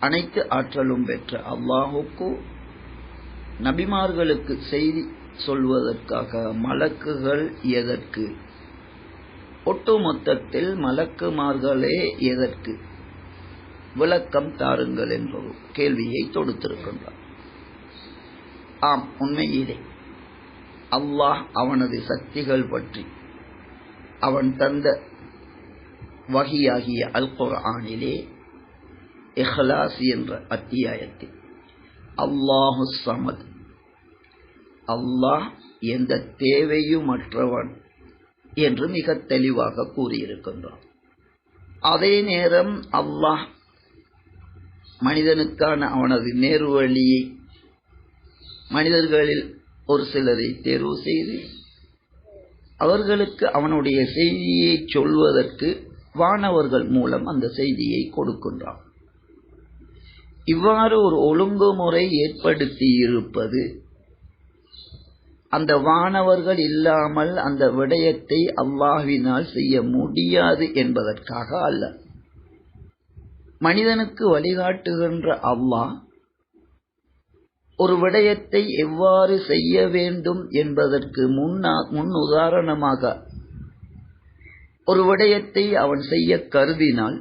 அனைத்து ஆற்றலும் பெற்ற அல்லாஹுக்கு நபிமார்களுக்கு செய்தி சொல்வதற்காக மலக்குகள் எதற்கு? ஒட்டுமொத்தத்தில் மலக்குமார்களே எதற்கு? விளக்கம் தாருங்கள் என்ற கேள்வியை தொடுத்திருக்கின்றார். ஆம் உண்மையிலே. அல்லாஹ் அவனது சக்திகள் பற்றி அவன் தந்த வகியாகிய அல் குர்ஆனிலே இஹ்லாஸ் என்ற அத்தியாயத்தில். அல்லாஹு சமத். அல்லாஹ் எந்த தேவையுமற்றவன் என்று மிக தெளிவாக கூறியிருக்கின்றான். அதே நேரம் அல்லாஹ் மனிதனுக்கான அவனது நேர்வழியை மனிதர்களில் ஒரு சிலரை தேர்வு செய்து அவர்களுக்கு அவனுடைய செய்தியை சொல்வதற்கு வானவர்கள் மூலம் அந்த செய்தியை கொடுக்கின்றான். இவ்வாறு ஒரு ஒழுங்குமுறை ஏற்படுத்தி இருப்பது அந்த வானவர்கள் இல்லாமல் அந்த விடயத்தை அவ்வாவினால் செய்ய முடியாது என்பதற்காக அல்ல. மனிதனுக்கு வழிகாட்டுகின்ற அல்லாஹ் ஒரு விடயத்தை எவ்வாறு செய்ய வேண்டும் என்பதற்கு முன்னா முன் உதாரணமாக ஒரு விடயத்தை அவன் செய்ய கருதினால்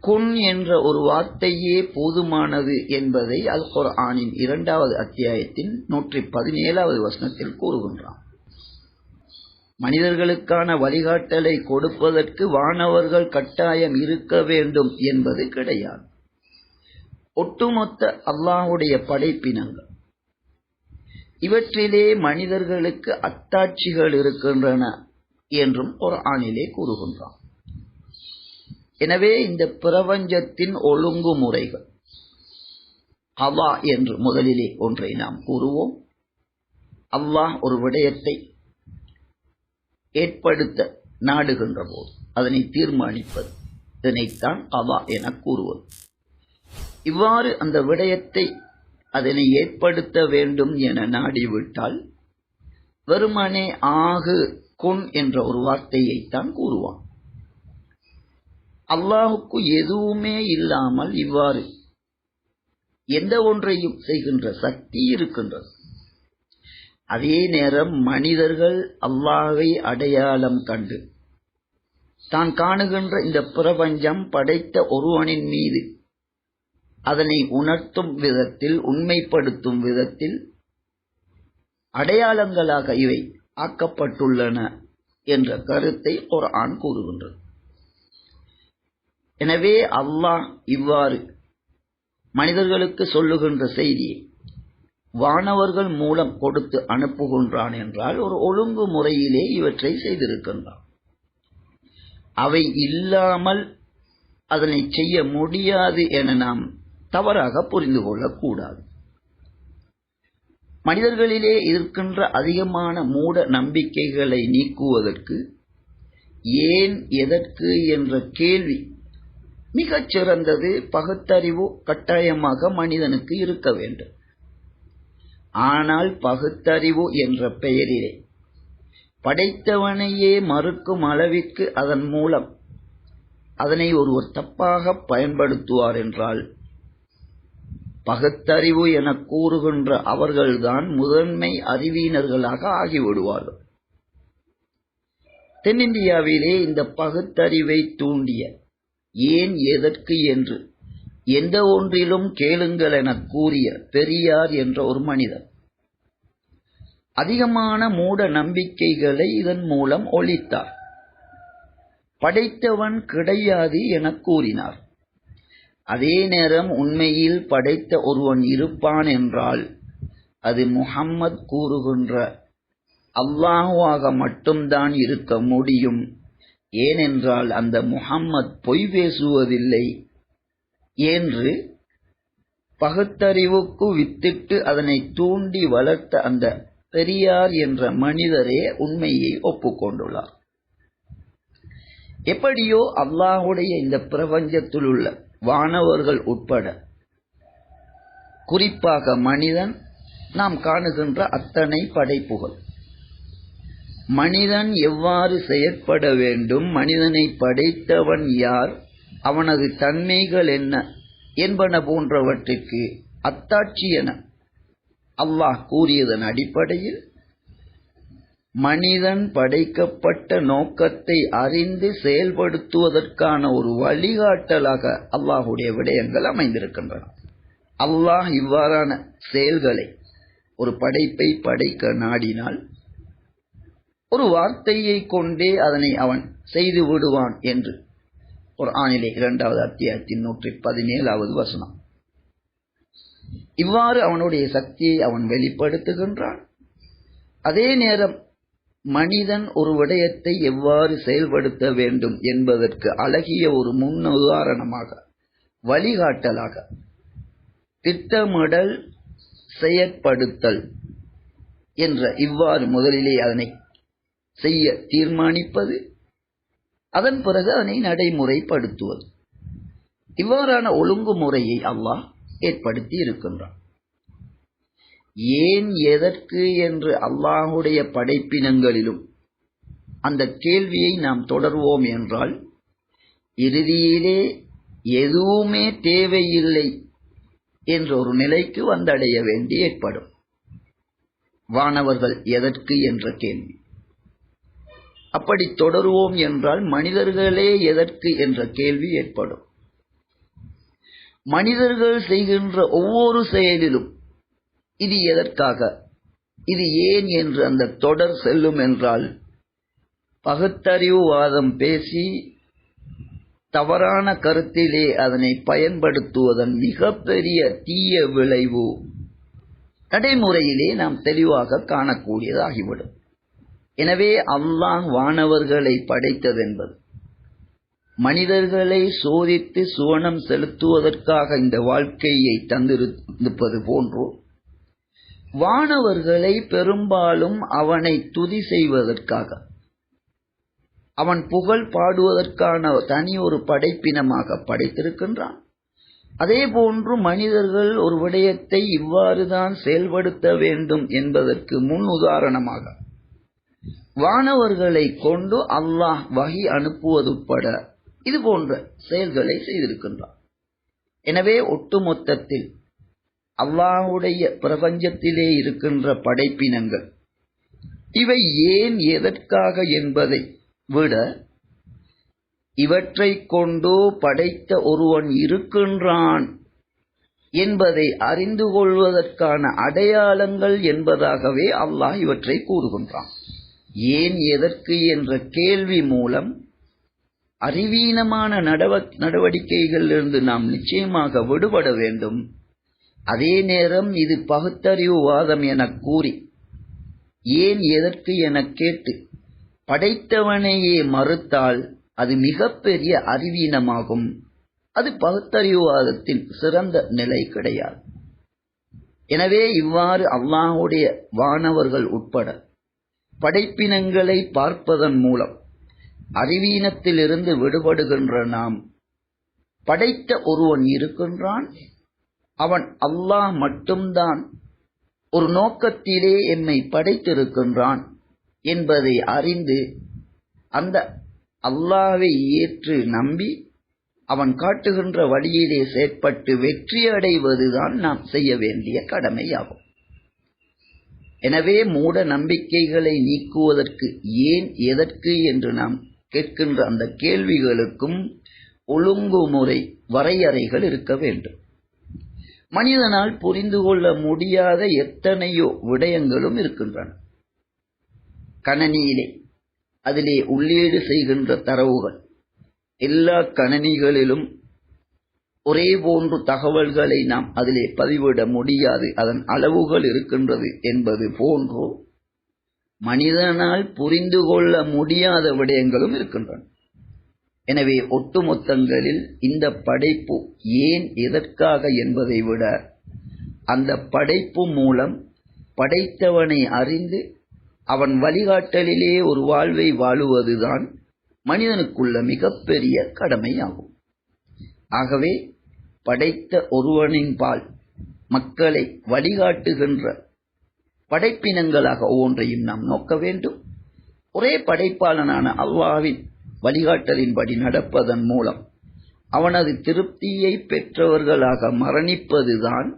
குன் என்ற ஒரு வார்த்தையே போதுமானது என்பதை அல் குர்ஆனின் இரண்டாவது அத்தியாயத்தின் நூற்றி பதினேழாவது வசனத்தில் கூறுகின்றான். மனிதர்களுக்கான வழிகாட்டலை கொடுப்பதற்கு வானவர்கள் கட்டாயம் இருக்க வேண்டும் என்பது கிடையாது. ஒட்டுமொத்த அல்லாஹுடைய படைப்பினங்கள். இவற்றிலே மனிதர்களுக்கு அத்தாட்சிகள் இருக்கின்றன என்றும் ஒரு ஆணிலே கூறுகின்றான். எனவே இந்த பிரபஞ்சத்தின் ஒழுங்குமுறைகள். அவா என்று முதலிலே ஒன்றை நாம் கூறுவோம். அல்லாஹ் ஒரு விடயத்தை ஏற்படுத்த நாடுகின்ற போது அதனை தீர்மானிப்பது. இதனைத்தான் அவா என கூறுவது. இவ்வாறு அந்த விடயத்தை அதனை ஏற்படுத்த வேண்டும் என நாடிவிட்டால் வெறுமனே ஆகு கொன் என்ற ஒரு வார்த்தையைத்தான் கூறுவான். அல்லாஹுக்கு எதுவுமே இல்லாமல் இவ்வாறு எந்த ஒன்றையும் செய்கின்ற சக்தி இருக்கின்றது. அதே நேரம் மனிதர்கள் அல்லாஹை அடையாளம் கண்டு தான் காணுகின்ற இந்த பிரபஞ்சம் படைத்த ஒருவனின் மீது அதனை உணர்த்தும் விதத்தில் உண்மைப்படுத்தும் விதத்தில் அடையாளங்களாக இவை ஆக்கப்பட்டுள்ளன என்ற கருத்தை ஒரு ஆண் கூறுகின்றது. எனவே அல்லாஹ் இவ்வாறு மனிதர்களுக்கு சொல்லுகின்ற செய்தியை வானவர்கள் மூலம் கொடுத்து அனுப்புகின்றான் என்றால் ஒரு ஒழுங்கு முறையிலே இவற்றை செய்திருக்கின்றான். அவை இல்லாமல் அதனை செய்ய முடியாது என நாம் தவறாக புரிந்து கொள்ளக்கூடாது. மனிதர்களிலே இருக்கின்ற அதிகமான மூட நம்பிக்கைகளை நீக்குவதற்கு ஏன் எதற்கு என்ற கேள்வி மிகச் சிறந்தது பகுத்தறிவு கட்டாயமாக மனிதனுக்கு இருக்க வேண்டும். ஆனால் பகுத்தறிவு என்ற பெயரிலே படைத்தவனையே மறுக்கும் அளவிற்கு அதன் மூலம் அதனை ஒருவர் தப்பாக பயன்படுத்துவார் என்றால் பகுத்தறிவு என கூறுகின்ற அவர்கள்தான் முதன்மை அறிவியினர்களாக ஆகிவிடுவார்கள். தென்னிந்தியாவிலே இந்த பகுத்தறிவை தூண்டிய ஏன் எதற்கு என்று? எந்த ஒன்றிலும் கேளுங்கள் என கூறிய பெரியார் என்ற ஒரு மனிதர். அதிகமான மூட நம்பிக்கைகளை இதன் மூலம் ஒழித்தார். படைத்தவன் கிடையாது என கூறினார். அதே நேரம் உண்மையில் படைத்த ஒருவன் இருப்பான் என்றால் அது முஹம்மத் கூறுகின்ற அல்லாஹுவாக மட்டும்தான் இருக்க முடியும். ஏனென்றால் அந்த முஹம்மத் பொய் பேசுவதில்லை என்று பகுத்தறிவுக்கு வித்திட்டு அதனை தூண்டி வளர்த்த அந்த பெரியார் என்ற மனிதரே உண்மையை ஒப்புக்கொண்டுள்ளார். எப்படியோ அல்லாஹுடைய இந்த பிரபஞ்சத்தில் உள்ள வானவர்கள் உட்பட குறிப்பாக மனிதன் நாம் காணுகின்ற அத்தனை படைப்புகள். மனிதன் எவ்வாறு செயற்பட வேண்டும்? மனிதனை படைத்தவன் யார்? அவனது தன்மைகள் என்ன? என்பன போன்றவற்றிற்கு அத்தாட்சி என அல்லாஹ் கூறியதன் அடிப்படையில் மனிதன் படைக்கப்பட்ட நோக்கத்தை அறிந்து செயல்படுத்துவதற்கான ஒரு வழிகாட்டலாக அல்லாஹுடைய விடயங்கள் அமைந்திருக்கின்றன. அல்லாஹ் இவ்வாறான செயல்களை ஒரு படைப்பை படைக்க நாடினால் ஒரு வார்த்தையை கொண்டே அதனை அவன் செய்து விடுவான் என்று. ஒரு ஆணிலே இரண்டாவது அத்தியாயத்தின் நூற்றி பதினேழாவது வசனம். இவ்வாறு அவனுடைய சக்தியை அவன் வெளிப்படுத்துகின்றான். அதே நேரம் மனிதன் ஒரு விடயத்தை எவ்வாறு செயல்படுத்த வேண்டும் என்பதற்கு அழகிய ஒரு முன் உதாரணமாக வழிகாட்டலாக திட்டமிடல் செயற்படுத்தல் என்ற இவ்வாறு முதலிலே அதனை செய்ய தீர்மானிப்பது அதன் பிறகு அதனை நடைமுறைப்படுத்துவது. இவ்வாறான ஒழுங்குமுறையை அல்லாஹ் ஏற்படுத்தி இருக்கின்றான். ஏன் எதற்கு என்று அல்லாஹுடைய படைப்பினங்களிலும் அந்த கேள்வியை நாம் தொடர்வோம் என்றால் இறுதியிலே எதுவுமே தேவையில்லை என்ற ஒரு நிலைக்கு வந்தடைய வேண்டி ஏற்படும். வானவர்கள் எதற்கு என்ற கேள்வி. அப்படி தொடருவோம் என்றால் மனிதர்களே எதற்கு என்ற கேள்வி ஏற்படும். மனிதர்கள் செய்கின்ற ஒவ்வொரு செயலிலும் இது எதற்காக? இது ஏன் என்று அந்த தொடர் செல்லும் என்றால் பகுத்தறிவுவாதம் பேசி தவறான கருத்திலே அதனை பயன்படுத்துவதன் மிகப்பெரிய தீய விளைவு நடைமுறையிலே நாம் தெளிவாக காணக்கூடியதாகிவிடும். எனவே அல்லாஹ் வானவர்களை படைத்ததென்பது. மனிதர்களை சோதித்து சுவனம் செலுத்துவதற்காக இந்த வாழ்க்கையை தந்திருப்பது போன்றோ வானவர்களை பெரும்பாலும் அவனை துதி செய்வதற்காக அவன் புகழ் பாடுவதற்கான தனி ஒரு படைப்பினமாக படைத்திருக்கின்றான். அதே போன்று மனிதர்கள் ஒரு விடயத்தை இவ்வாறுதான் செயல்படுத்த வேண்டும் என்பதற்கு முன் உதாரணமாக வானவர்களை கொண்டு அல்லாஹ் வகி அனுப்புவது உட்பட இது போன்ற செயல்களை செய்திருக்கின்றான். எனவே ஒட்டுமொத்தத்தில் அல்லாஹுடைய பிரபஞ்சத்திலே இருக்கின்ற படைப்பினங்கள் இவை ஏன் எதற்காக என்பதை விட இவற்றை கொண்டு படைத்த ஒருவன் இருக்கின்றான் என்பதை அறிந்து கொள்வதற்கான அடையாளங்கள் என்பதாகவே அல்லாஹ் இவற்றை கூறுகின்றான். ஏன் எதற்கு என்ற கேள்வி மூலம் அறிவீனமான நடவடிக்கைகளிலிருந்து நாம் நிச்சயமாக விடுபட வேண்டும். அதே நேரம் இது பகுத்தறிவுவாதம் என கூறி ஏன் எதற்கு என கேட்டு படைத்தவனையே மறுத்தால் அது மிகப்பெரிய அறிவீனமாகும். அது பகுத்தறிவுவாதத்தின் சிறந்த நிலை கிடையாது. எனவே இவ்வாறு அல்லாஹுடைய வானவர்கள் உட்பட படைப்பினங்களை பார்ப்பதன் மூலம் அறிவீனத்திலிருந்து விடுபடுகின்ற நாம் படைத்த ஒருவன் இருக்கின்றான் அவன் அல்லாஹ் மட்டும்தான் ஒரு நோக்கத்திலே என்னை படைத்திருக்கின்றான் என்பதை அறிந்து அந்த அல்லாவை ஏற்று நம்பி அவன் காட்டுகின்ற வழியிலே செயற்பட்டு வெற்றி அடைவதுதான் நாம் செய்ய வேண்டிய கடமையாகும். எனவே மூட நம்பிக்கைகளை நீக்குவதற்கு ஏன் எதற்கு என்று நாம் கேட்கின்ற அந்த கேள்விகளுக்கும் ஒழுங்குமுறை வரையறைகள் இருக்க வேண்டும். மனிதனால் புரிந்து கொள்ள முடியாத எத்தனையோ விடயங்களும் இருக்கின்றன. கணனியிலே அதிலே உள்ளீடு செய்கின்ற தரவுகள் எல்லா கணனிகளிலும் ஒரே போன்று தகவல்களை நாம் அதிலே பதிவிட முடியாது. அதன் அளவுகள் இருக்கின்றது என்பது போன்றோ மனிதனால் புரிந்து கொள்ள முடியாத விடயங்களும் இருக்கின்றன. எனவே ஒட்டுமொத்தங்களில் இந்த படைப்பு ஏன் எதற்காக என்பதை விட அந்த படைப்பு மூலம் படைத்தவனை அறிந்து அவன் வழிகாட்டலிலே ஒரு வாழ்வை வாழுவதுதான் மனிதனுக்குள்ள மிகப்பெரிய கடமையாகும். ஆகவே படைத்த ஒருவனின் பால் மக்களை வழிகாட்டுகின்ற படைப்பினங்களாக ஒவ்வொன்றையும் நாம் நோக்க வேண்டும். ஒரே படைப்பாளனான அல்லாவின் வழிகாட்டலின்படி நடப்பதன் மூலம் அவனது திருப்தியை பெற்றவர்களாக மரணிப்பதுதான்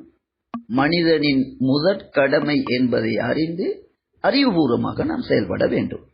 மனிதனின் முதற் கடமை என்பதை அறிந்து அறிவுபூர்வமாக நாம் செயல்பட வேண்டும்.